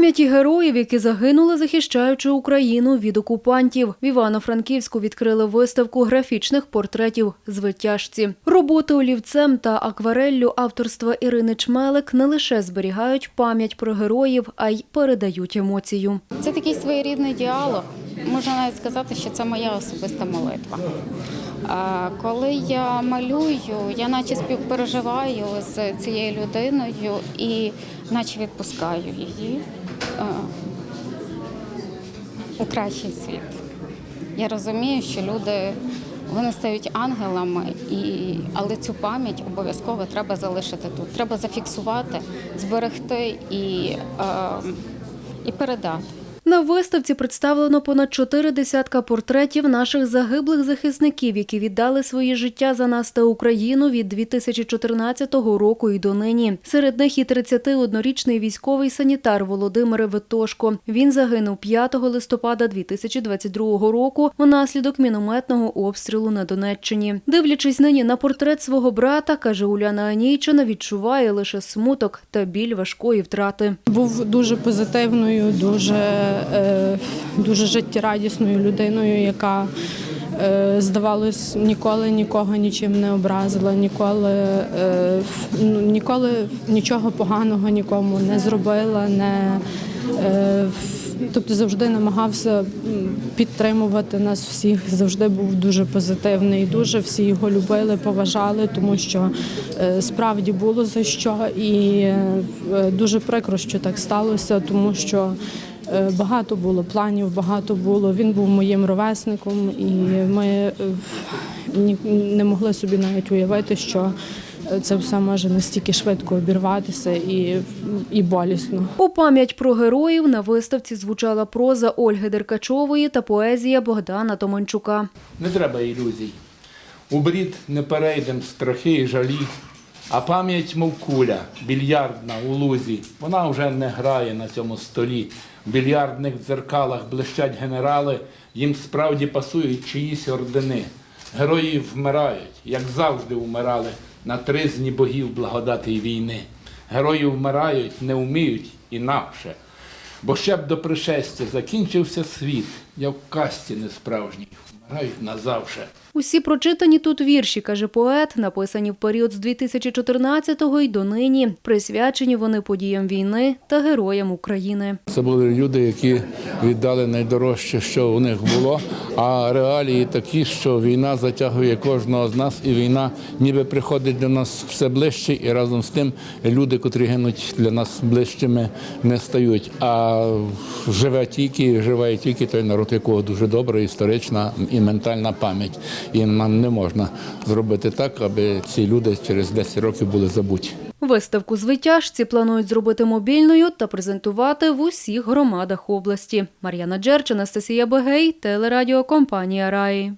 пам'яті героїв, які загинули, захищаючи Україну від окупантів. В Івано-Франківську відкрили виставку графічних портретів звитяжці. Роботи олівцем та аквареллю авторства Ірини Чмелик не лише зберігають пам'ять про героїв, а й передають емоцію. Це такий своєрідний діалог. Можна навіть сказати, що це моя особиста молитва. Коли я малюю, я наче співпереживаю з цією людиною і наче відпускаю її у кращий світ. Я розумію, що люди вони стають ангелами, і, але цю пам'ять обов'язково треба залишити тут. Треба зафіксувати, зберегти і, і передати. На виставці представлено понад чотири десятка портретів наших загиблих захисників, які віддали свої життя за нас та Україну від 2014 року і до нині. Серед них і 31-річний військовий санітар Володимир Витошко. Він загинув 5 листопада 2022 року внаслідок мінометного обстрілу на Донеччині. Дивлячись нині на портрет свого брата, каже Уляна Анійчина, відчуває лише смуток та біль важкої втрати. Був дуже позитивною, дуже, дуже життєрадісною людиною, яка, е, здавалось, ніколи нікого нічим не образила, ніколи, е, ну, ніколи нічого поганого нікому не зробила, не, е, тобто завжди намагався підтримувати нас всіх, завжди був дуже позитивний, дуже всі його любили, поважали, тому що е, справді було за що, і е, дуже прикро, що так сталося, тому що. Е, Багато було планів, багато було. Він був моїм ровесником, і ми е, ні- не могли собі навіть уявити, що е, це все може настільки швидко обірватися і, і болісно. У пам'ять про героїв на виставці звучала проза Ольги Деркачової та поезія Богдана Томанчука. Не треба ілюзій. У брід не перейдем страхи і жалі, а пам'ять, мов куля, більярдна у лузі, вона вже не грає на цьому столі. В більярдних дзеркалах блищать генерали, їм справді пасують чиїсь ордени. Герої вмирають, як завжди вмирали, на тризні богів благодати й війни. Герої вмирають, не вміють інакше. Бо ще б до пришестя закінчився світ, як в касті несправжній, вмирають назавше. Усі прочитані тут вірші, каже поет, написані в період з 2014-го й до нині. Присвячені вони подіям війни та героям України. Це були люди, які віддали найдорожче, що у них було. А реалії такі, що війна затягує кожного з нас, і війна ніби приходить до нас все ближче, і разом з тим люди, котрі гинуть для нас ближчими, не стають. А живе тільки, живе тільки той народ, якого дуже добра історична і ментальна пам'ять. І нам не можна зробити так, аби ці люди через 10 років були забуті. Виставку звитяжці планують зробити мобільною та презентувати в усіх громадах області. Мар'яна Джерч, Анастасія Бегей, телерадіокомпанія Раї.